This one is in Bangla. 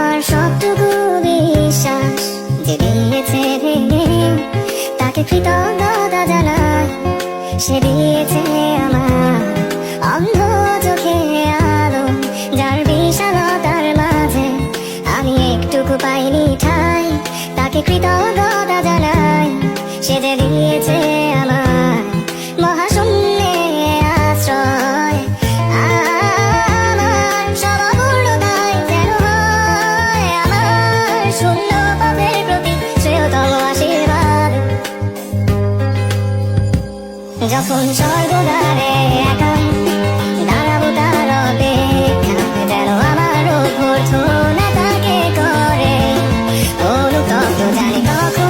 আমার সবটুকু বিশ্বাস যে দিয়েছে ভেঙে, তাকে কৃতজ্ঞতা জানাই। সে দিয়েছে আমার অন্ধ চোখে আলো, যার বিশালতার মাঝে আমি একটুকু পাইনি ঠাই। তাকে কৃতজ্ঞতা জানাই, সে যে দিয়েছে শূন্য পাপের প্রতি শ্রেয়তম যখন স্বর্গদারে একা দাঁড়াবো তার অপেক্ষা যেন আমার উপর থাকে করে অনুতপ্ত তখন